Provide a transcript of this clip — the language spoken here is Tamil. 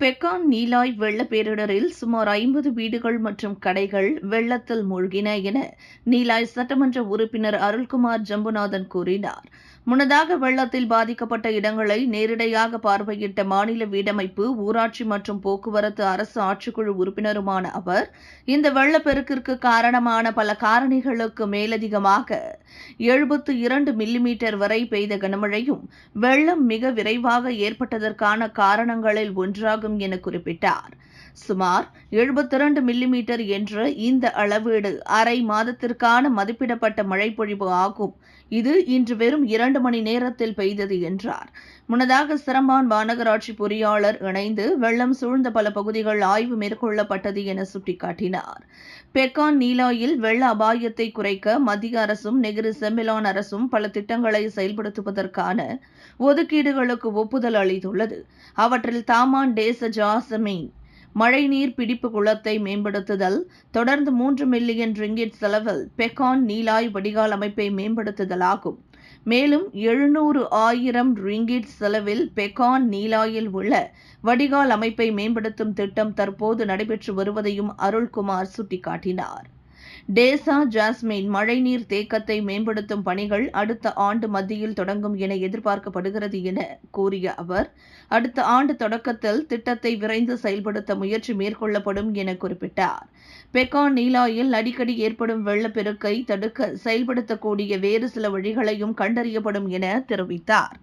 பெக்கான் நீலாய் வெள்ள பேரிடரில் சுமார் ஐம்பது வீடுகள் மற்றும் கடைகள் வெள்ளத்தில் மூழ்கின என நீலாய் சட்டமன்ற உறுப்பினர் அருள்குமார் ஜம்புநாதன் கூறினார். முன்னதாக வெள்ளத்தில் பாதிக்கப்பட்ட இடங்களை நேரடியாக பார்வையிட்ட மாநில வீடமைப்பு ஊராட்சி மற்றும் போக்குவரத்து அரசு ஆட்சிக்குழு உறுப்பினருமான அவர் இந்த வெள்ளப்பெருக்கிற்கு காரணமான பல காரணிகளுக்கு மேலதிகமாக எழுபத்து இரண்டு மில்லிமீட்டர் வரை பெய்த கனமழையும் வெள்ளம் மிக விரைவாக ஏற்பட்டதற்கான காரணங்களில் ஒன்றாகும் என குறிப்பிட்டார். சுமார் எழுபத்தி இரண்டு மில்லிமீட்டர் என்ற இந்த அளவீடு அரை மாதத்திற்கான மதிப்பிடப்பட்ட மழைப்பொழிவு ஆகும். இது இன்று வெறும் இரண்டு மணி நேரத்தில் பெய்தது என்றார். முன்னதாக சிரம்பான் மாநகராட்சி பொறியாளர் இணைந்து வெள்ளம் சூழ்ந்த பல பகுதிகள் ஆய்வு மேற்கொள்ளப்பட்டது என சுட்டிக்காட்டினார். பெக்கான் நீலாயில் வெள்ள அபாயத்தை குறைக்க மத்திய அரசும் நெகிரி செம்பிலான் அரசும் பல திட்டங்களை செயல்படுத்துவதற்கான ஒதுக்கீடுகளுக்கு ஒப்புதல் அளித்துள்ளது. அவற்றில் தாமான் டேச ஜாசமீன் மழைநீர் பிடிப்பு குளத்தை மேம்படுத்துதல் தொடர்ந்து மூன்று மில்லியன் ரிங்கிட் செலவில் பெக்கான் நீலாய் வடிகால் அமைப்பை மேம்படுத்துதலாகும். மேலும் எழுநூறு ஆயிரம் ரிங்கிட் செலவில் பெக்கான் நீலாயில் உள்ள வடிகால் அமைப்பை மேம்படுத்தும் திட்டம் தற்போது நடைபெற்று வருவதையும் அருள்குமார் சுட்டிக்காட்டினார். டேசா ஜாஸ்மின் மழைநீர் தேக்கத்தை மேம்படுத்தும் பணிகள் அடுத்த ஆண்டு மத்தியில் தொடங்கும் என எதிர்பார்க்கப்படுகிறது என கூறிய அவர் அடுத்த ஆண்டு தொடக்கத்தில் திட்டத்தை விரைந்து செயல்படுத்த முயற்சி மேற்கொள்ளப்படும் என குறிப்பிட்டார். பெக்கான் நீலாயில் அடிக்கடி ஏற்படும் வெள்ளப்பெருக்கை தடுக்க செயல்படுத்தக்கூடிய வேறு சில வழிகளையும் கண்டறியப்படும் என தெரிவித்தார்.